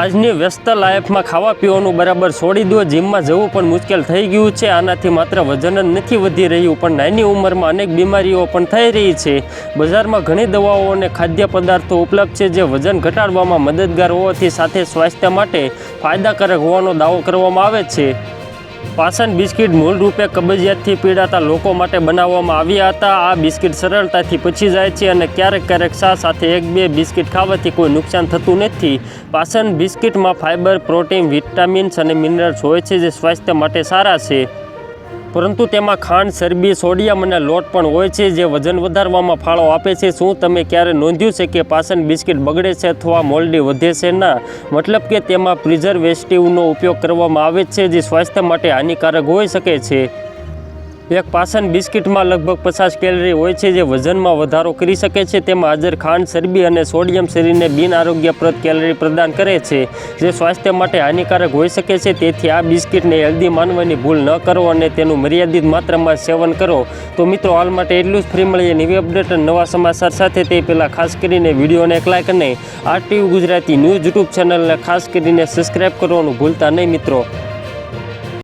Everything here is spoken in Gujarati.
આજની વ્યસ્ત લાઈફમાં ખાવા પીવાનું બરાબર છોડી દો, જીમમાં જવું પણ મુશ્કેલ થઈ ગયું છે. આનાથી માત્ર વજન જ નથી વધી રહ્યું, પણ નાની ઉંમરમાં અનેક બીમારીઓ પણ થઈ રહી છે. બજારમાં ઘણી દવાઓ અને ખાદ્ય પદાર્થો ઉપલબ્ધ છે, જે વજન ઘટાડવામાં મદદગાર હોવાથી સાથે સ્વાસ્થ્ય માટે ફાયદાકારક હોવાનો દાવો કરવામાં આવે છે. પાસન બિસ્કિટ મૂળ રૂપે કબજિયાતથી પીડાતા લોકો માટે બનાવવામાં આવ્યા હતા. આ બિસ્કિટ સરળતાથી પચી જાય છે અને ક્યારેક ક્યારેક શા સાથે એક બે બિસ્કિટ ખાવાથી કોઈ નુકસાન થતું નથી. પાસન બિસ્કિટમાં ફાઇબર પ્રોટીન, વિટામિન્સ અને મિનરલ્સ હોય છે જે સ્વાસ્થ્ય માટે સારા છે. પરંતુ તેમાં ખાંડ, ચરબી, સોડિયમ અને લોટ પણ હોય છે જે વજન વધારવામાં ફાળો આપે છે. શું તમે ક્યારે નોંધ્યું છે કે પાસન બિસ્કિટ બગડે છે અથવા મોલ્ડી વધે છે? ના. મતલબ કે તેમાં પ્રિઝર્વેટિવનો ઉપયોગ કરવામાં આવે છે જે સ્વાસ્થ્ય માટે હાનિકારક હોઈ શકે છે. એક પાસન બિસ્કિટમાં લગભગ પચાસ કેલરી હોય છે જે વજનમાં વધારો કરી શકે છે. તેમાં હાજર ખાંડ, ચરબી અને સોડિયમ શરીરને બિનઆરોગ્યપ્રદ કેલરી પ્રદાન કરે છે, જે સ્વાસ્થ્ય માટે હાનિકારક હોઈ શકે છે. તેથી આ બિસ્કિટને હેલ્ધી માનવાની ભૂલ ન કરો અને તેનું મર્યાદિત માત્રામાં સેવન કરો. તો મિત્રો, હાલ માટે એટલું જ. ફ્રી મળીએ નવી અપડેટ અને નવા સમાચાર સાથે. તે પહેલાં ખાસ કરીને વિડીયોને એક લાઈક અને આરટીવી ગુજરાતી ન્યૂઝ યુટ્યુબ ચેનલને ખાસ કરીને સબસ્ક્રાઈબ કરવાનું ભૂલતા નહીં મિત્રો.